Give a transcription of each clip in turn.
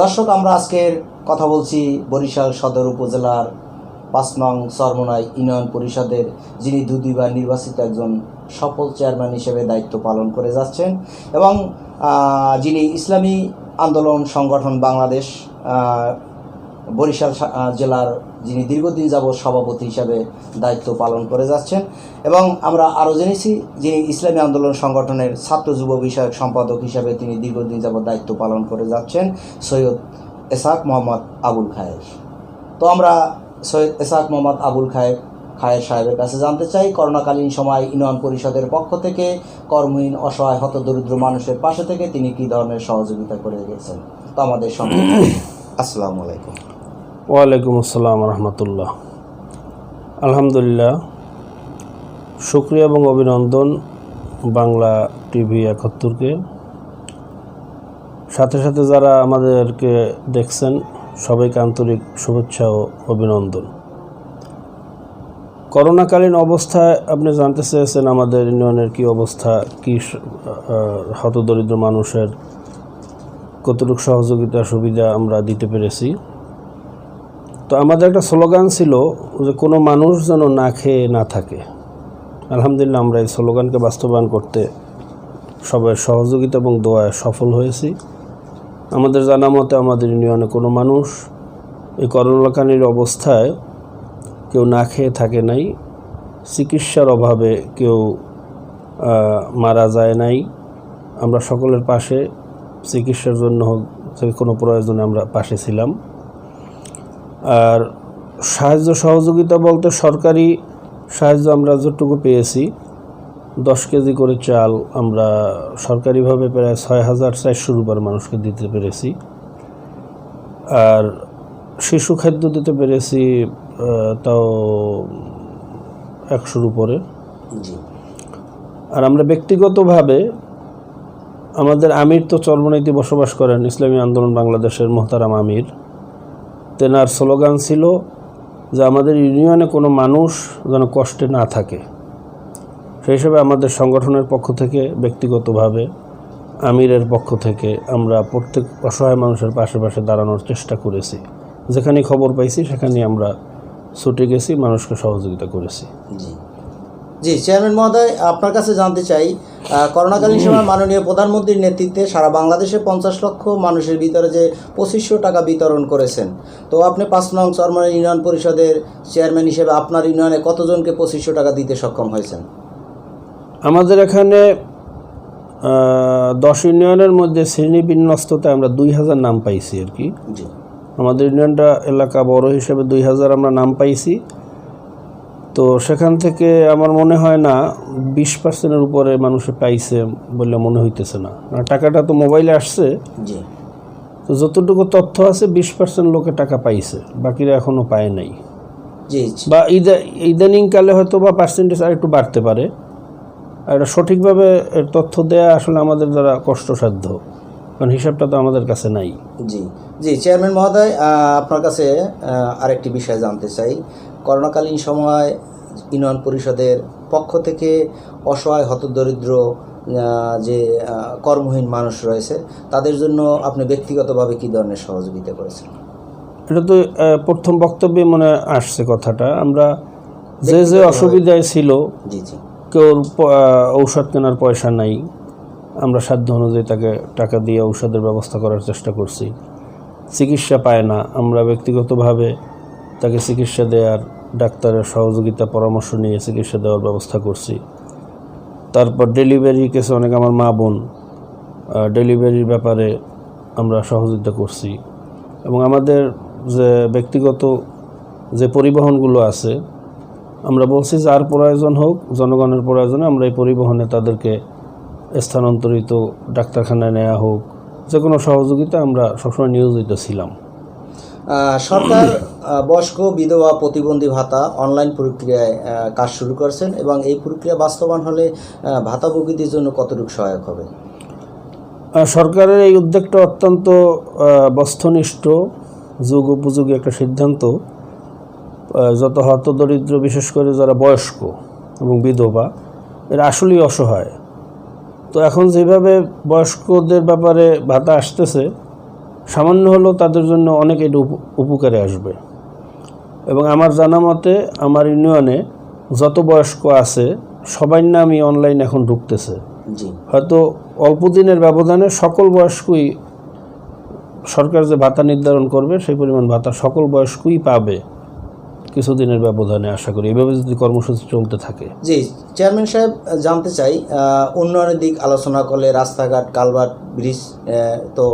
দর্শক, আমরা আজকের কথা বলছি বরিশাল সদর উপজেলার পাঁচ নং সরমনাই ইউনিয়ন পরিষদের, যিনি দু দুইবার নির্বাচিত একজন সফল চেয়ারম্যান হিসেবে দায়িত্ব পালন করে যাচ্ছেন এবং যিনি ইসলামী আন্দোলন সংগঠন বাংলাদেশ বরিশাল জেলার যিনি দীর্ঘদিন যাবৎ সভাপতি হিসাবে দায়িত্ব পালন করে যাচ্ছেন, এবং আমরা আরও জেনেছি যিনি ইসলামী আন্দোলন সংগঠনের ছাত্র যুব বিষয়ক সম্পাদক হিসাবে তিনি দীর্ঘদিন যাবৎ দায়িত্ব পালন করে যাচ্ছেন, সৈয়দ এসাক মোহাম্মদ আবুল খায়ের। তো আমরা সৈয়দ এসাক মোহাম্মদ আবুল খায়ের খায়ের সাহেবের কাছে জানতে চাই, করোনাকালীন সময় ইউনিয়ন পরিষদের পক্ষ থেকে কর্মহীন, অসহায়, হতদরিদ্র মানুষের পাশে থেকে তিনি কী ধরনের সহযোগিতা করে গেছেন? তো আমাদের সঙ্গে আসসালামু আলাইকুম। ওয়ালাইকুম আসসালাম রহমতুল্লাহ। আলহামদুলিল্লাহ, শুক্রিয়া এবং অভিনন্দন বাংলা টিভি একাত্তরকে। সাথে সাথে যারা আমাদেরকে দেখছেন, সবাইকে আন্তরিক শুভেচ্ছা ও অভিনন্দন। করোনাকালীন অবস্থায় আপনি জানতে চেয়েছেন আমাদের ইউনিয়নের কি অবস্থা, কি হতদরিদ্র মানুষের কতটুকু সহযোগিতা সুবিধা আমরা দিতে পেরেছি। তো আমাদের একটা স্লোগান ছিল যে কোনো মানুষ যেন না খেয়ে না থাকে। আলহামদুলিল্লাহ আমরা এই স্লোগানকে বাস্তবায়ন করতে সবাই সহযোগিতা এবং দোয়ায় সফল হয়েছি। আমাদের জানা মতে আমাদের ইউনিয়নে কোনো মানুষ এই করোনাকালীন অবস্থায় কেউ না খেয়ে থাকে নাই, চিকিৎসার অভাবে কেউ মারা যায় নাই। আমরা সকলের পাশে চিকিৎসার জন্য হোক কোনো প্রয়োজনে আমরা পাশে ছিলাম। আর সাহায্য সহযোগিতা বলতে সরকারি সাহায্য আমরা যতটুকু পেয়েছি দশ কেজি করে চাল আমরা সরকারিভাবে প্রায় ছয় হাজার চারশো রুপার মানুষকে দিতে পেরেছি। আর শিশু খাদ্য দিতে পেরেছি তাও একশোর উপরে আর আমরা ব্যক্তিগতভাবে আমাদের আমির তো চর্মনীতি বসবাস করেন ইসলামী আন্দোলন বাংলাদেশের মোহতারাম আমির। তেনার স্লোগান ছিল যে আমাদের ইউনিয়নে কোনো মানুষ যেন কষ্টে না থাকে। সেই হিসেবে আমাদের সংগঠনের পক্ষ থেকে, ব্যক্তিগতভাবে, আমিরের পক্ষ থেকে আমরা প্রত্যেক অসহায় মানুষের পাশে পাশে দাঁড়ানোর চেষ্টা করেছি। যেখানে খবর পাইছি সেখানে আমরা ছুটে গেছি, মানুষকে সহযোগিতা করেছি। জি চেয়ারম্যান মহোদয় আপনার কাছে জানতে চাই করোনাকালীন সময় মাননীয় প্রধানমন্ত্রীর নেতৃত্বে সারা বাংলাদেশে পঞ্চাশ লক্ষ মানুষের ভিতরে যে পঁচিশশো টাকা বিতরণ করেছেন তো আপনি পাঁচ নং চরমানের ইউনিয়ন পরিষদের চেয়ারম্যান হিসেবে আপনার ইউনিয়নে কতজনকে পঁচিশশো টাকা দিতে সক্ষম হয়েছেন? আমাদের এখানে দশ ইউনিয়নের মধ্যে শ্রেণি বিন্যস্ততে আমরা দুই হাজার নাম পাইছি আর কি। জি। আমাদের ইউনিয়নটা এলাকা বড় হিসেবে দুই হাজার আমরা নাম পাইছি। তো সেখান থেকে আমার মনে হয় না বিশ পার্সেন্টের উপরে মানুষে পাইছে বলে মনে হইতেছে না। আর টাকাটা তো মোবাইলে আসছে। জি। তো যতটুকু তথ্য আছে বিশ পার্সেন্ট লোকে টাকা পাইছে বাকিরা এখনও পায় নাই। জি বা ইদা ইদানিংকালে হয়তো বা পার্সেন্টেজ আর একটু বাড়তে পারে। আর এটা সঠিকভাবে তথ্য দেয়া আসলে আমাদের দ্বারা কষ্টসাধ্য কারণ হিসাবটা তো আমাদের কাছে নাই। জি জি চেয়ারম্যান মহোদয় আপনার কাছে আরেকটি বিষয় জানতে চাই। করোনাকালীন সময় ইউনিয়ন পরিষদের পক্ষ থেকে অসহায় হতদরিদ্র যে কর্মহীন মানুষ রয়েছে তাদের জন্য আপনি ব্যক্তিগতভাবে কী ধরনের সহযোগিতা করেছেন? এটা তো প্রথম বক্তব্যে মনে আসছে কথাটা। আমরা যে যে অসুবিধায় ছিল জি জি। কেউ ঔষধ কেনার পয়সা নাই। আমরা সাধ্য অনুযায়ী তাকে টাকা দিয়ে ঔষধের ব্যবস্থা করার চেষ্টা করছি। চিকিৎসা পায় না। আমরা ব্যক্তিগতভাবে তাকে চিকিৎসা দেওয়ার ডাক্তারের সহযোগিতা, পরামর্শ নিয়ে চিকিৎসা দেওয়ার ব্যবস্থা করছি। তারপর ডেলিভারি কেসে অনেক আমার মা বোন ডেলিভারির ব্যাপারে আমরা সহযোগিতা করছি। এবং আমাদের যে ব্যক্তিগত যে পরিবহনগুলো আছে, আমরা বলছি যার প্রয়োজন হোক, জনগণের প্রয়োজনে আমরা এই পরিবহনে তাদেরকে স্থানান্তরিত ডাক্তারখানায় নেওয়া হোক, যে কোনো সহযোগিতা আমরা সবসময় নিয়োজিত ছিলাম। সরকার বয়স্ক, বিধবা, প্রতিবন্ধী ভাতা অনলাইন প্রক্রিয়ায় কাজ শুরু করেছেন এবং এই প্রক্রিয়া বাস্তবায়ন হলে ভাতাভোগীদের জন্য কতটুকু সহায়ক হবে? সরকারের এই উদ্যোগটা অত্যন্ত বস্তুনিষ্ঠ, যুগ উপযোগী একটা সিদ্ধান্ত। যত হতদরিদ্র বিশেষ করে যারা বয়স্ক এবং বিধবা, এরা আসলেই অসহায়। তো এখন যেভাবে বয়স্কদের ব্যাপারে ভাতা আসতেছে সামান্য হলেও তাদের জন্য অনেক এটা উপ- উপকারে আসবে। এবং আমার জানা মতে আমার ইউনিয়নে যত বয়স্ক আছে সবাই নামই অনলাইন এখন ঢুকতেছে। হয়তো অল্প দিনের ব্যবধানে সকল বয়স্কই সরকার যে ভাতা নির্ধারণ করবে সেই পরিমাণ ভাতা সকল বয়স্কই পাবে। কিছুদিনের ব্যবধানে আশা করি। এভাবে যদি কর্মসূচি চলতে থাকে। জি চেয়ারম্যান সাহেব জানতে চাই উন্নয়নের দিক আলোচনা করলে রাস্তাঘাট কালভার্ট ব্রিজ তো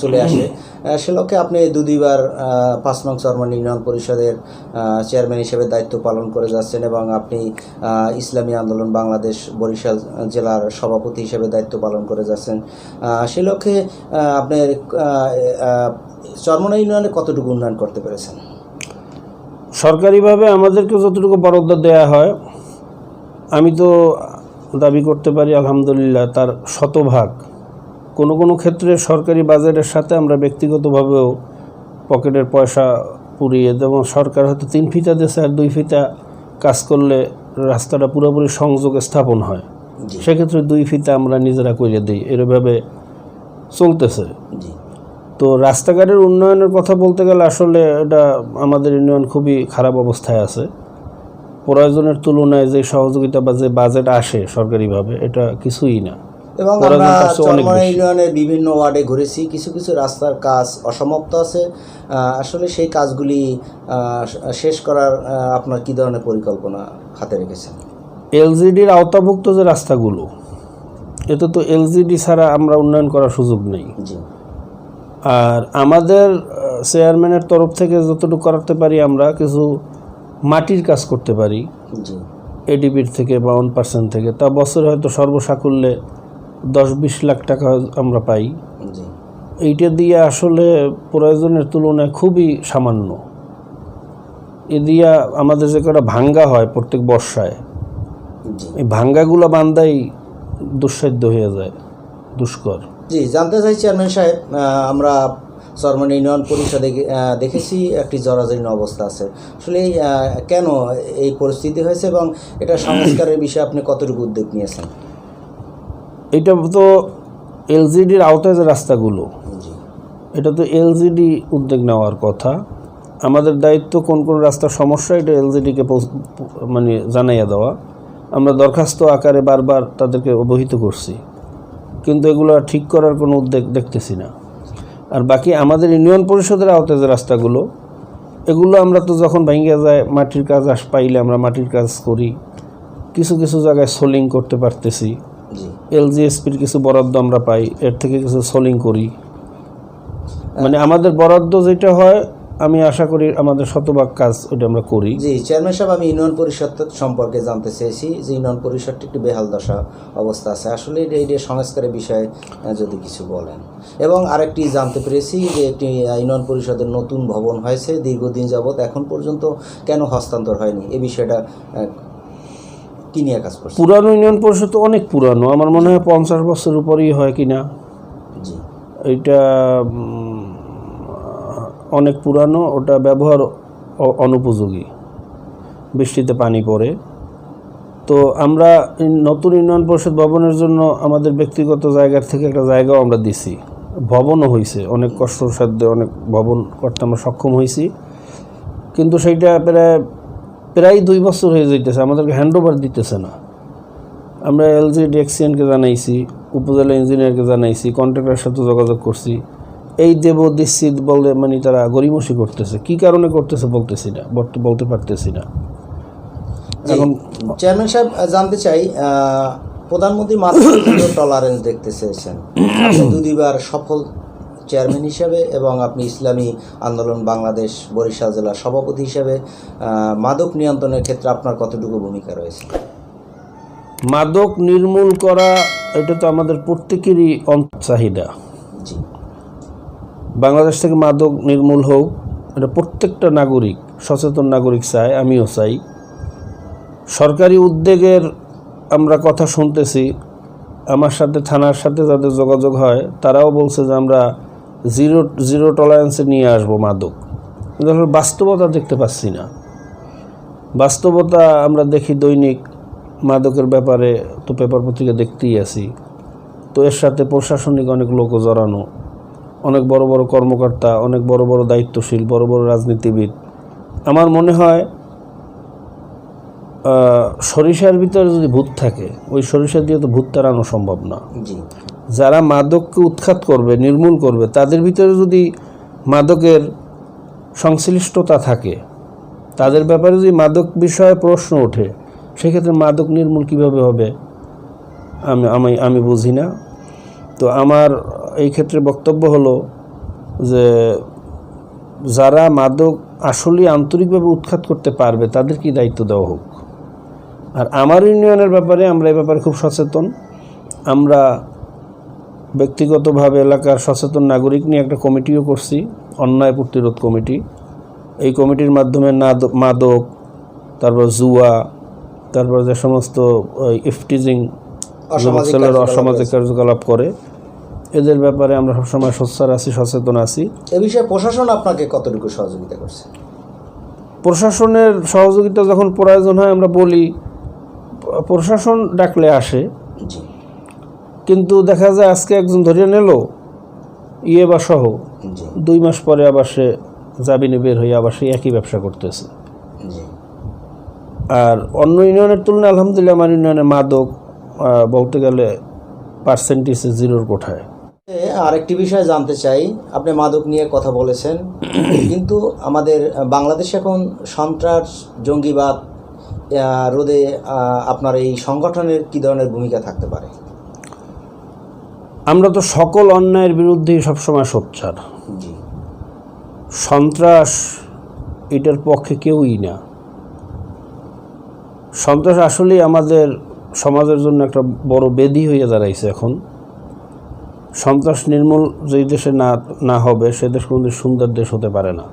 চলে আসে। সে লক্ষ্যে আপনি দু দুইবার পাঁচ নং চরমান ইউনিয়ন পরিষদের চেয়ারম্যান হিসেবে দায়িত্ব পালন করে যাচ্ছেন এবং আপনি ইসলামী আন্দোলন বাংলাদেশ বরিশাল জেলার সভাপতি হিসেবে দায়িত্ব পালন করে যাচ্ছেন। সে লক্ষ্যে আপনার চরমনা ইউনিয়নে কতটুকু উন্নয়ন করতে পেরেছেন? সরকারিভাবে আমাদেরকে যতটুকু বরাদ্দ দেয়া হয় আমি তো দাবি করতে পারি আলহামদুলিল্লাহ তার শতভাগ। কোনো কোনো ক্ষেত্রে সরকারি বাজেটের সাথে আমরা ব্যক্তিগতভাবেও পকেটের পয়সা পুড়িয়ে যেমন সরকার হয়তো তিন ফিতা দিয়েছে আর দুই ফিতা কাজ করলে রাস্তাটা পুরোপুরি সংযোগ স্থাপন হয়। সেক্ষেত্রে দুই ফিতা আমরা নিজেরা করে দিই। এরভাবে চলতেছে। জি। তো রাস্তাঘাটের উন্নয়নের কথা বলতে গেলে আসলে এটা আমাদের ইউনিয়ন খুবই খারাপ অবস্থায় আছে। প্রয়োজনের তুলনায় যে সহযোগিতা বা যে বাজেট আসে সরকারিভাবে এটা কিছুই না। এবং আমরা তার চরমনা ইউনিয়নের বিভিন্ন ওয়ার্ডে ঘুরেছি কিছু কিছু রাস্তার কাজ অসমাপ্ত আছে। আসলে সেই কাজগুলি শেষ করার আপনার কি ধরনের পরিকল্পনা হাতে রেখেছেন? এলজিডির আওতাভুক্ত যে রাস্তাগুলো এতে তো এলজিডি ছাড়া আমরা উন্নয়ন করার সুযোগ নেই। জি। আর আমাদের চেয়ারম্যানের তরফ থেকে যতটুকু করাতে পারি আমরা কিছু মাটির কাজ করতে পারি। এডিবির থেকে বা ওয়ান পার্সেন্ট থেকে। তা বছরে হয়তো সর্বসাকুল্যে দশ বিশ লাখ টাকা আমরা পাই। এইটা দিয়ে আসলে প্রয়োজনের তুলনায় খুবই সামান্য। এ দিয়া আমাদের যে কটা ভাঙ্গা হয় প্রত্যেক বর্ষায় এই ভাঙ্গাগুলো বান্দাই দুঃসাধ্য হয়ে যায় দুষ্কর। জি জানতে চাই চেয়ারম্যান সাহেব আমরা চরমনা ইউনিয়ন পরিষদে দেখেছি একটি জরাজীর্ণ অবস্থা আছে। আসলে এই, কেন এই পরিস্থিতি হয়েছে এবং এটা সংস্কারের বিষয়ে আপনি কতটুকু উদ্যোগ নিয়েছেন? এটা তো এলজিডির আওতায় যে রাস্তাগুলো জি। এটা তো এলজিডি উদ্যোগ নেওয়ার কথা। আমাদের দায়িত্ব কোন কোন রাস্তার সমস্যা এটা এলজিডিকে মানে জানাইয়া দেওয়া। আমরা দরখাস্ত আকারে বারবার তাদেরকে অবহিত করছি। কিন্তু এগুলো ঠিক করার কোনো উদ্যোগ দেখতেছি না। আর বাকি আমাদের ইউনিয়ন পরিষদের আওতায় যে রাস্তাগুলো এগুলো আমরা তো যখন ভেঙে যায় মাটির কাজ আস পাইলে আমরা মাটির কাজ করি। কিছু কিছু জায়গায় সোলিং করতে পারতেছি। জি। এলজিএসপির কিছু বরাদ্দ আমরা পাই এর থেকে কিছু সোলিং করি। মানে আমাদের বরাদ্দ যেটা হয় আমি আশা করি আমাদের শতভাগ কাজ ওটা আমরা করি। জি চেয়ারম্যান সাহেব আমি ইউনিয়ন পরিষদ সম্পর্কে জানতে চেয়েছি যে ইউনিয়ন পরিষদটি একটি বেহাল দশা অবস্থা আছে। আসলে এটা এটা সংস্কারের বিষয়ে যদি কিছু বলেন। এবং আরেকটি জানতে পেরেছি যে একটি ইউনিয়ন পরিষদের নতুন ভবন হয়েছে দীর্ঘদিন যাবৎ এখন পর্যন্ত কেন হস্তান্তর হয়নি? এ বিষয়টা কি নিয়ে কাজ করছে পুরানো ইউনিয়ন পরিষদ তো অনেক পুরানো। আমার মনে হয় পঞ্চাশ বছর উপরেই হয় কিনা। জি। এইটা উম, অনেক পুরানো, ওটা ব্যবহার অনুপযোগী। বৃষ্টিতে পানি পড়ে। তো আমরা নতুন ইউনিয়ন পরিষদ ভবনের জন্য আমাদের ব্যক্তিগত জায়গার থেকে একটা জায়গাও আমরা দিছি। ভবনও হয়েছে অনেক কষ্টসাধ্যে অনেক ভবন করতে আমরা সক্ষম হয়েছি কিন্তু সেইটা প্রায় প্রায় দুই বছর হয়ে যাইতেছে, আমাদেরকে হ্যান্ডওভার দিতেছে না। আমরা এলজি ডেক্সিয়ানকে জানাইছি, উপজেলা ইঞ্জিনিয়ারকে জানাইছি কন্ট্রাক্টরের সাথে যোগাযোগ করছি। এই দেব দিচ্ছি বলে মানে তারা গরিমসি করতেছে। কি কারণে করতেছে বলতেছি না বলতে পারতেছি না। এখন চেয়ারম্যান সাহেব জানতে চাই প্রধানমন্ত্রী মাত্র টলারেন্স দেখতে চেয়েছেন। আপনি দুদিবার সফল চেয়ারম্যান হিসাবে এবং আপনি ইসলামী আন্দোলন বাংলাদেশ বরিশাল জেলার সভাপতি হিসাবে মাদক নিয়ন্ত্রণের ক্ষেত্রে আপনার কতটুকু ভূমিকা রয়েছে? মাদক নির্মূল করা এটা তো আমাদের প্রত্যেকেরই চাহিদা। জি। বাংলাদেশ থেকে মাদক নির্মূল হোক এটা প্রত্যেকটা নাগরিক, সচেতন নাগরিক চায়, আমিও চাই। সরকারি উদ্যোগের আমরা কথা শুনতেছি। আমার সাথে, থানার সাথে যাদের যোগাযোগ হয়, তারাও বলছে যে আমরা জিরো জিরো টলারেন্সে নিয়ে আসব মাদক। বাস্তবতা দেখতে পাচ্ছি না। বাস্তবতা আমরা দেখি দৈনিক মাদকের ব্যাপারে, তো পেপার পত্রিকা দেখতেই আছি। তো এর সাথে প্রশাসনিক অনেক লোকও জড়ানো। অনেক বড় বড় কর্মকর্তা অনেক বড় বড় দায়িত্বশীল বড় বড় রাজনীতিবিদ। আমার মনে হয় সরিষার ভিতরে যদি ভূত থাকে ওই সরিষা দিয়ে তো ভূত তাড়ানো সম্ভব না। যারা মাদককে উৎখাত করবে নির্মূল করবে তাদের ভিতরে যদি মাদকের সংশ্লিষ্টতা থাকে তাদের ব্যাপারে যদি মাদক বিষয়ে প্রশ্ন ওঠে সেক্ষেত্রে মাদক নির্মূল কীভাবে হবে? আমি আমি আমি বুঝি না। তো আমার এই ক্ষেত্রে বক্তব্য হলো যে যারা মাদক আসলে আন্তরিকভাবে উৎখাত করতে পারবে তাদের কি দায়িত্ব দেওয়া হোক। আর আমার ইউনিয়নের ব্যাপারে আমরা এই ব্যাপারে খুব সচেতন। আমরা ব্যক্তিগতভাবে এলাকার সচেতন নাগরিক নিয়ে একটা কমিটিও করছি অন্যায় প্রতিরোধ কমিটি। এই কমিটির মাধ্যমে মাদক তারপর জুয়া তারপর যে সমস্ত ইফটিজিং ছেলেরা অসামাজিক কার্যকলাপ করে এদের ব্যাপারে আমরা সবসময় সোচ্চার আছি সচেতন আছি। এ বিষয়ে প্রশাসন আপনাকে কতটুকু সহযোগিতা করছে? প্রশাসনের সহযোগিতা যখন প্রয়োজন হয় আমরা বলি প্রশাসন ডাকলে আসে। কিন্তু দেখা যায় আজকে একজন ধরিয়ে নিল ইয়ে বা সহ। দুই মাস পরে আবার সে জামিনে বের হয়ে আবার সে একই ব্যবসা করতেছে। আর অন্য ইউনিয়নের তুলনায় আলহামদুলিল্লাহ আমার ইউনিয়নে মাদক বলতে গেলে পার্সেন্টেজ জিরোর কোঠায়। আরেকটি বিষয় জানতে চাই। আপনি মাদক নিয়ে কথা বলেছেন। কিন্তু আমাদের বাংলাদেশে এখন সন্ত্রাস জঙ্গিবাদ রোধে আপনার এই সংগঠনের কি ধরনের ভূমিকা থাকতে পারে? আমরা তো সকল অন্যায়ের বিরুদ্ধেই সবসময় সোচ্চার। সন্ত্রাস এটার পক্ষে কেউই না। সন্ত্রাস আসলেই আমাদের সমাজের জন্য একটা বড় বেদি হয়ে দাঁড়াইছে এখন। সন্ত্রাস নির্মূল যেই দেশে না না হবে, সে দেশ কোনোদিন সুন্দর দেশ হতে পারে না।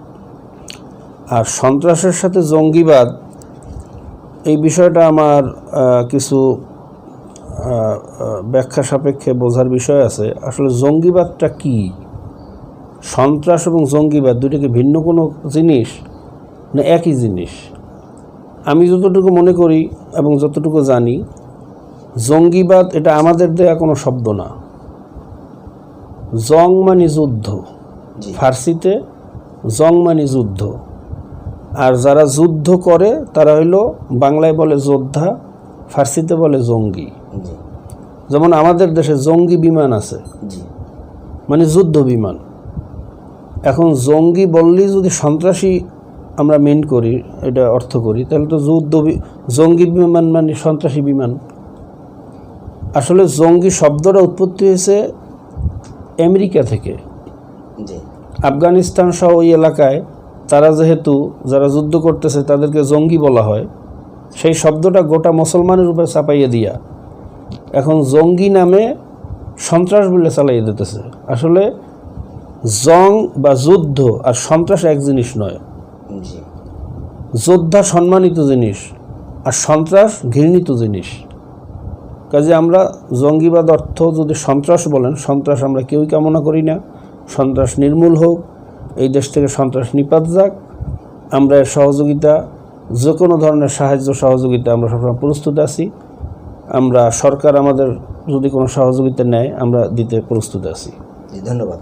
আর সন্ত্রাসের সাথে জঙ্গিবাদ, এই বিষয়টা আমার কিছু ব্যাখ্যা সাপেক্ষে বোঝার বিষয় আছে। আসলে জঙ্গিবাদটা কী? সন্ত্রাস এবং জঙ্গিবাদ দুইটাকে ভিন্ন কোনো জিনিস না একই জিনিস? আমি যতটুকু মনে করি এবং যতটুকু জানি, জঙ্গিবাদ এটা আমাদের দেয়া কোনো শব্দ না। জং মানে যুদ্ধ ফার্সিতে জং মানে যুদ্ধ। আর যারা যুদ্ধ করে তারা হইল বাংলায় বলে যোদ্ধা ফার্সিতে বলে জঙ্গি। যেমন আমাদের দেশে জঙ্গি বিমান আছে। মানে যুদ্ধ বিমান। এখন জঙ্গি বললেই যদি সন্ত্রাসী আমরা মেন করি এটা অর্থ করি তাহলে তো যুদ্ধ জঙ্গি বিমান মানে সন্ত্রাসী বিমান। আসলে জঙ্গি শব্দটা উৎপত্তি হয়েছে আমেরিকা থেকে। আফগানিস্তান সহ ওই এলাকায় তারা যেহেতু যারা যুদ্ধ করতেছে তাদেরকে জঙ্গি বলা হয় সেই শব্দটা গোটা মুসলমানের উপরে চাপাইয়ে দিয়া এখন জঙ্গি নামে সন্ত্রাস বলে চালাইয়ে দিতেছে। আসলে জং বা যুদ্ধ আর সন্ত্রাস এক জিনিস নয়। যোদ্ধা সম্মানিত জিনিস আর সন্ত্রাস ঘৃণিত জিনিস। কাজে আমরা জঙ্গিবাদ অর্থ যদি সন্ত্রাস বলেন, সন্ত্রাস আমরা কেউই কামনা করি না। সন্ত্রাস নির্মূল হোক, এই দেশ থেকে সন্ত্রাস নিপাত যাক। আমরা এর সহযোগিতা যে কোনো ধরনের সাহায্য সহযোগিতা আমরা সবসময় প্রস্তুত আছি। আমরা, সরকার আমাদের যদি কোনো সহযোগিতা নেয়, আমরা দিতে প্রস্তুত আছি। ধন্যবাদ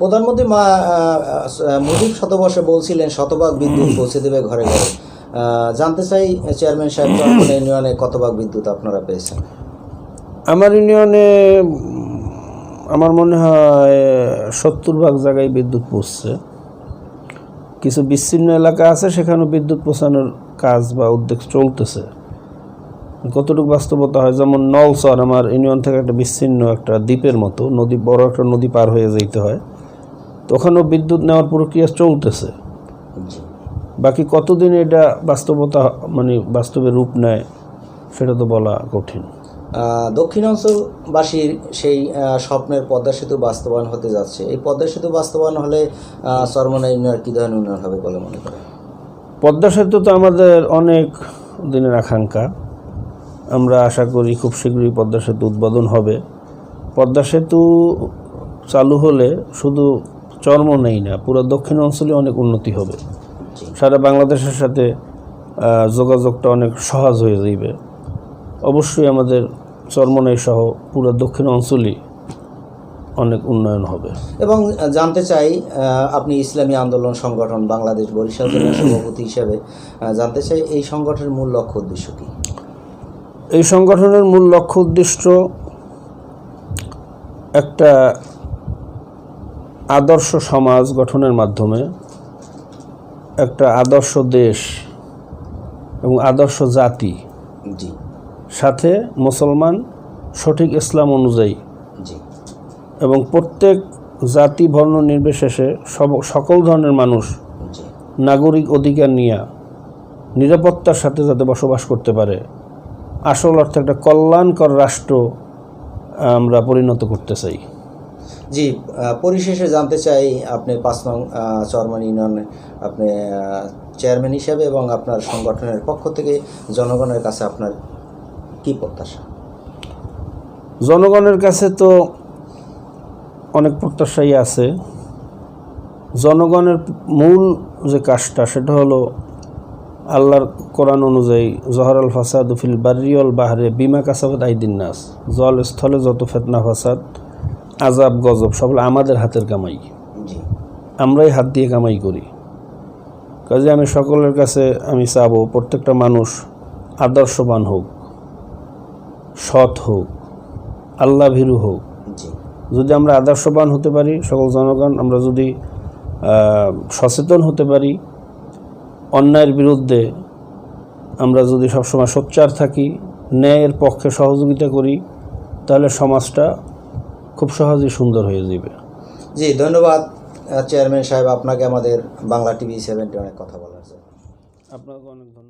প্রধানমন্ত্রী মা মুজিব শতবর্ষে বলছিলেন, শতভাগ বিদ্যুৎ পৌঁছে দেবে ঘরে ঘরে। জানতে চাই চেয়ারম্যান সাহেব ইউনিয়নে কতভাগ বিদ্যুৎ আপনারা পেয়েছেন? আমার ইউনিয়নে আমার মনে হয় সত্তর ভাগ জায়গায় বিদ্যুৎ পৌঁছছে। কিছু বিচ্ছিন্ন এলাকা আছে সেখানেও বিদ্যুৎ পৌঁছানোর কাজ বা উদ্যোগ চলতেছে। কতটুকু বাস্তবতা হয়? যেমন নলসর আমার ইউনিয়ন থেকে একটা বিচ্ছিন্ন একটা দ্বীপের মতো নদী বড় একটা নদী পার হয়ে যেতে হয়। তো ওখানেও বিদ্যুৎ নেওয়ার প্রক্রিয়া চলতেছে। বাকি কতদিন এটা বাস্তবতা মানে বাস্তবে রূপ নেয় সেটা তো বলা কঠিন। দক্ষিণাঞ্চলবাসীর সেই স্বপ্নের পদ্মা সেতু বাস্তবায়ন হতে যাচ্ছে। এই পদ্মা সেতু বাস্তবায়ন হলে চরমনা ইউনিয়ন কী ধরনের উন্নয়ন হবে বলে মনে করেন? পদ্মা সেতু তো আমাদের অনেক দিনের আকাঙ্ক্ষা। আমরা আশা করি খুব শীঘ্রই পদ্মা সেতু উদ্বোধন হবে। পদ্মা সেতু চালু হলে শুধু চর্ম নেই না পুরো দক্ষিণ অঞ্চলে অনেক উন্নতি হবে। সারা বাংলাদেশের সাথে যোগাযোগটা অনেক সহজ হয়ে যাইবে। অবশ্যই আমাদের চর্মনাই সহ পুরো দক্ষিণ অঞ্চলই অনেক উন্নয়ন হবে। এবং জানতে চাই আপনি ইসলামী আন্দোলন সংগঠন বাংলাদেশ বরিশাল জেলার সভাপতি হিসেবে জানতে চাই এই সংগঠনের মূল লক্ষ্য উদ্দেশ্য কি? এই সংগঠনের মূল লক্ষ্য উদ্দেশ্য একটা আদর্শ সমাজ গঠনের মাধ্যমে একটা আদর্শ দেশ এবং আদর্শ জাতি। জি। সাথে মুসলমান সঠিক ইসলাম অনুযায়ী। জি। এবং প্রত্যেক জাতি বর্ণ নির্বিশেষে সব সকল ধরনের মানুষ নাগরিক অধিকার নিয়ে নিরাপত্তার সাথে যাতে বসবাস করতে পারে। আসল অর্থে একটা কল্যাণকর রাষ্ট্র আমরা পরিণত করতে চাই। জি পরিশেষে জানতে চাই আপনি পাঁচ নং চরমান ইউনিয়নে আপনি চেয়ারম্যান হিসেবে এবং আপনার সংগঠনের পক্ষ থেকে জনগণের কাছে আপনার কি প্রত্যাশা? জনগণের কাছে তো অনেক প্রত্যাশাই আছে। জনগণের মূল যে কাজটা সেটা হলো আল্লাহর কোরআন অনুযায়ী জহরাল ফাসাদ ফিল বারিয়ল বাহারে বিমা কাসাবাদ আইদিন নাস, জল স্থলে যত ফেতনা ফাসাদ আজাব গজব সব আমাদের হাতের কামাই। আমরাই হাত দিয়ে কামাই করি। কাজে আমি সকলের কাছে আমি চাবো প্রত্যেকটা মানুষ আদর্শবান হোক সৎ হোক আল্লাহ ভীরু হোক। যদি আমরা আদর্শবান হতে পারি সকল জনগণ আমরা যদি সচেতন হতে পারি অন্যায়ের বিরুদ্ধে আমরা যদি সবসময় সোচ্চার থাকি ন্যায়ের পক্ষে সহযোগিতা করি তাহলে সমাজটা খুব সহজেই সুন্দর হয়ে যাবে। জি ধন্যবাদ চেয়ারম্যান সাহেব আপনাকে আমাদের বাংলা টিভি সেভেন্টি অনেক কথা বলার জন্য। আপনাকে অনেক ধন্যবাদ।